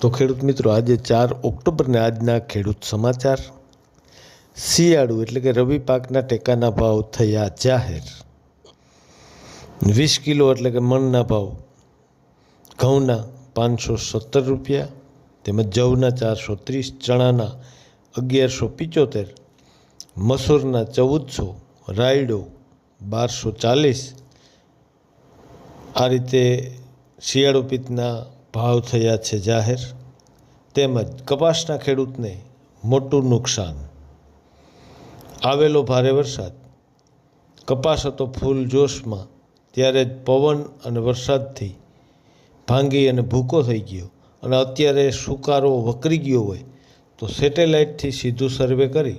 તો ખેડૂત મિત્રો, આજે ચાર ઓક્ટોબરને આજના ખેડૂત સમાચાર. શિયાળુ એટલે કે રવિ પાકના ટેકાના ભાવ થયા જાહેર. વીસ કિલો એટલે કે મણના ભાવ. ઘઉંના પાંચસો સત્તર રૂપિયા, તેમજ જવના ચારસો ત્રીસ, ચણાના અગિયારસો પિચોતેર, મસૂરના ચૌદસો, રાયડો બારસો ચાલીસ. આ રીતે શિયાળુ પિત્તના ભાવ થયા છે જાહેર. તેમજ કપાસના ખેડૂતને મોટું નુકસાન. આવેલો ભારે વરસાદ. કપાસ હતો ફૂલ જોશમાં. ત્યારે જ પવન અને વરસાદથી ભાંગી અને ભૂકો થઈ ગયો. અને અત્યારે સુકારો વકરી ગયો હોય તો સેટેલાઇટથી સીધું સર્વે કરી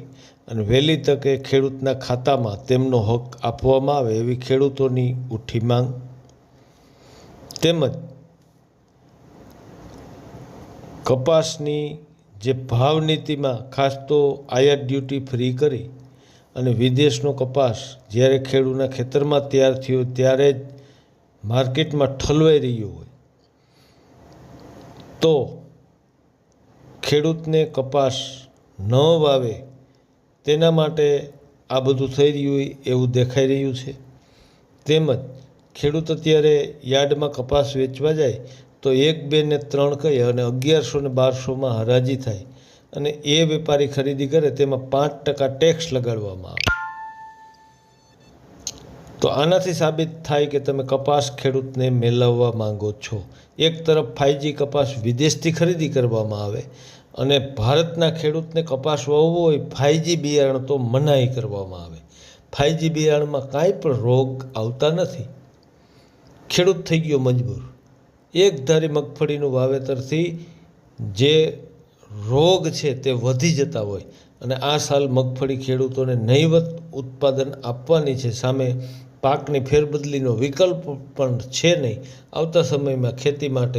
અને વહેલી તકે ખેડૂતના ખાતામાં તેમનો હક આપવામાં આવે એવી ખેડૂતોની ઉઠી માંગ. તેમજ કપાસની જે ભાવ નીતિમાં ખાસ તો આયાત ડ્યુટી ફ્રી કરી અને વિદેશનો કપાસ જ્યારે ખેડૂતના ખેતરમાં તૈયાર થયો ત્યારે જ માર્કેટમાં ઠલવાઈ રહ્યો હોય, તો ખેડૂતને કપાસ ન વાવે તેના માટે આ બધું થઈ રહ્યું હોય એવું દેખાઈ રહ્યું છે. તેમજ ખેડૂત અત્યારે યાર્ડમાં કપાસ વેચવા જાય તો એક, બે ને ત્રણ કહી અને અગિયારસો ને બારસોમાં હરાજી થાય અને એ વેપારી ખરીદી કરે તેમાં પાંચ ટકા ટેક્સ લગાડવામાં આવે. તો આનાથી સાબિત થાય કે તમે કપાસ ખેડૂતને મેળવવા માંગો છો. એક તરફ ફાઈજી કપાસ વિદેશથી ખરીદી કરવામાં આવે અને ભારતના ખેડૂતને કપાસ વાવવો હોય ફાઈજી બિયારણ તો મનાઈ કરવામાં આવે. ફાઈજી બિયારણમાં કાંઈ પણ રોગ આવતા નથી. ખેડૂત થઈ ગયો મજબૂર. એક ધારી મગફળીનું વાવેતરથી જે રોગ છે તે વધી જતા હોય અને આ સાલ મગફળી ખેડૂતોને નહીવત ઉત્પાદન આપવાની છે. સામે પાકની ફેરબદલીનો વિકલ્પ પણ છે નહીં. આવતા સમયમાં ખેતી માટે